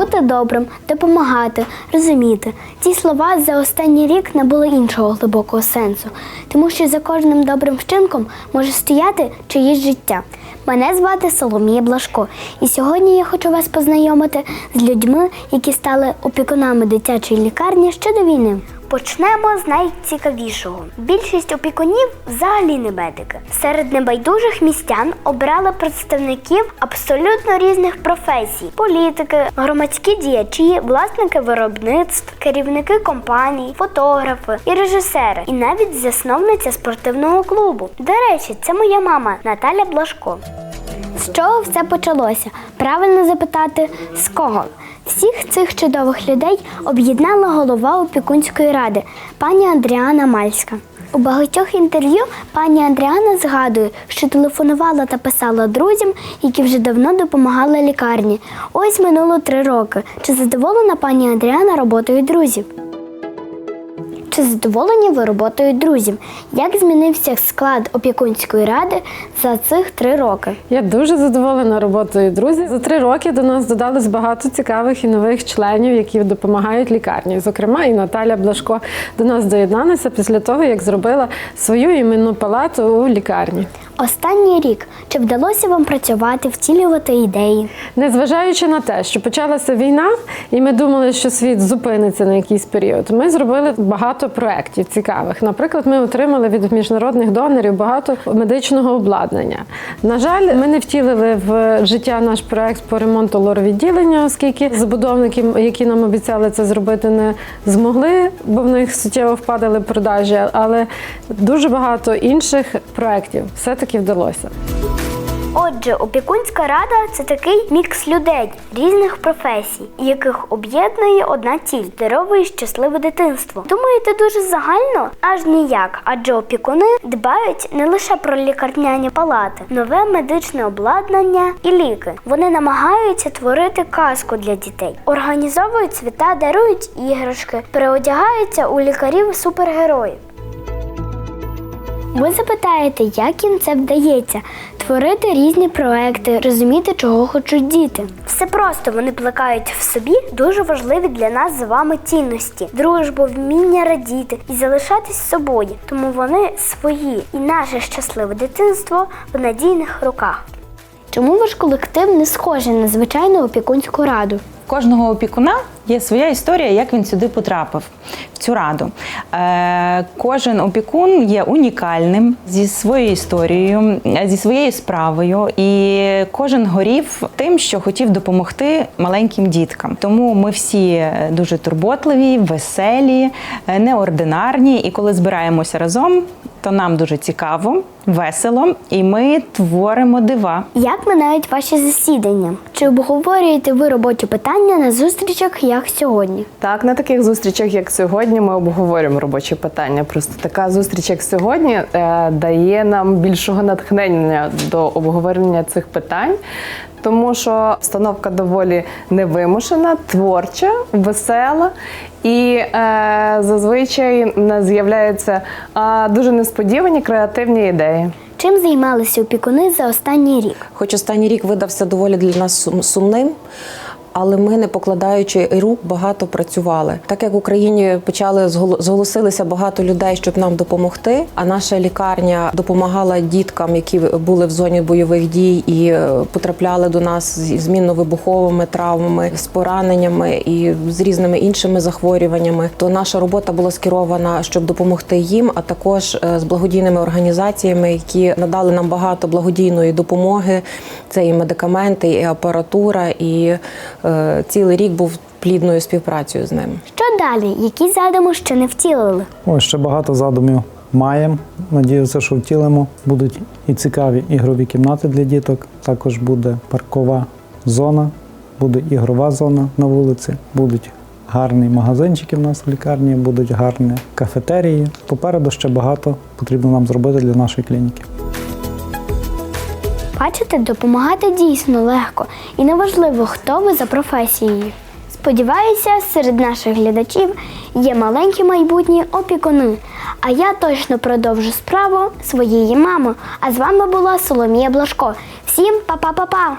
бути добрим, допомагати, розуміти. Ці слова за останній рік набули іншого глибокого сенсу, тому що за кожним добрим вчинком може стояти чиєсь життя. Мене звати Соломія Блашко, і сьогодні я хочу вас познайомити з людьми, які стали опікунами дитячої лікарні ще до війни. Почнемо з найцікавішого. Більшість опікунів взагалі не медики. Серед небайдужих містян обрали представників абсолютно різних професій: політики, громадські діячі, власники виробництв, керівники компаній, фотографи і режисери, і навіть засновниця спортивного клубу. До речі, це моя мама Наталя Блашко. З чого все почалося? Правильно запитати з кого? Всіх цих чудових людей об'єднала голова опікунської ради пані Андріана Мальська. У багатьох інтерв'ю пані Андріана згадує, що телефонувала та писала друзям, які вже давно допомагали лікарні. Ось минуло три роки. Чи задоволена пані Андріана роботою друзів? Чи задоволені ви роботою друзів? Як змінився склад опікунської ради за цих три роки? Я дуже задоволена роботою друзів. За три роки до нас додалось багато цікавих і нових членів, які допомагають лікарні. Зокрема, і Наталя Блашко до нас доєдналася після того, як зробила свою іменну палату у лікарні. Останній рік чи вдалося вам працювати, втілювати ідеї? Незважаючи на те, що почалася війна, і ми думали, що світ зупиниться на якийсь період. Ми зробили багато проєктів цікавих. Наприклад, ми отримали від міжнародних донорів багато медичного обладнання. На жаль, ми не втілили в життя наш проєкт по ремонту лоровідділення, оскільки забудовники, які нам обіцяли це зробити, не змогли, бо в них суттєво впадали продажі. Але дуже багато інших проєктів все-таки вдалося. Отже, опікунська рада це такий мікс людей різних професій, яких об'єднує одна ціль здорове і щасливе дитинство. Думаєте, дуже загально? Аж ніяк, адже опікуни дбають не лише про лікарняні палати, нове медичне обладнання і ліки. Вони намагаються творити казку для дітей, організовують свята, дарують іграшки, переодягаються у лікарів супергероїв. Ви запитаєте, як їм це вдається творити різні проекти, розуміти, чого хочуть діти. Все просто вони плекають в собі дуже важливі для нас з вами цінності: дружбу, вміння радіти і залишатись собою. Тому вони свої і наше щасливе дитинство в надійних руках. Чому ваш колектив не схожий на звичайну опікунську раду? Кожного опікуна є своя історія, як він сюди потрапив в цю раду. Е, кожен опікун є унікальним зі своєю історією, е, зі своєю справою, і кожен горів тим, що хотів допомогти маленьким діткам. Тому ми всі дуже турботливі, веселі, е, неординарні. І коли збираємося разом, то нам дуже цікаво, весело, і ми творимо дива. Як минають ваші засідання? Чи обговорюєте ви робочі питання на зустрічах, як сьогодні? Так, на таких зустрічах, як сьогодні, ми обговорюємо робочі питання. Просто така зустріч, як сьогодні, е, дає нам більшого натхнення до обговорення цих питань. Тому що обстановка доволі невимушена, творча, весела, і е, зазвичай в нас з'являються е, дуже несподівані креативні ідеї. Чим займалися опікуни за останній рік? Хоч останній рік видався доволі для нас сумним. Але ми, не покладаючи рук, багато працювали. Так як в Україні почали зголо- зголосилися багато людей, щоб нам допомогти. А наша лікарня допомагала діткам, які були в зоні бойових дій і е, потрапляли до нас зі змінно-вибуховими травмами, з пораненнями і з різними іншими захворюваннями. То наша робота була скерована, щоб допомогти їм, а також е, з благодійними організаціями, які надали нам багато благодійної допомоги. Це і медикаменти, і апаратура, і цілий рік був плідною співпрацею з ними. Що далі? Які задуми ще не втілили? Ось ще багато задумів маємо. Надіюся, що втілимо. Будуть і цікаві ігрові кімнати для діток. Також буде паркова зона, буде ігрова зона на вулиці, будуть гарні магазинчики в нас в лікарні, будуть гарні кафетерії. Попереду ще багато потрібно нам зробити для нашої клініки. Бачите, допомагати дійсно легко і неважливо, хто ви за професією. Сподіваюся, серед наших глядачів є маленькі майбутні опікуни. А я точно продовжу справу своєї мами. А з вами була Соломія Блашко. Всім па-па-па-па!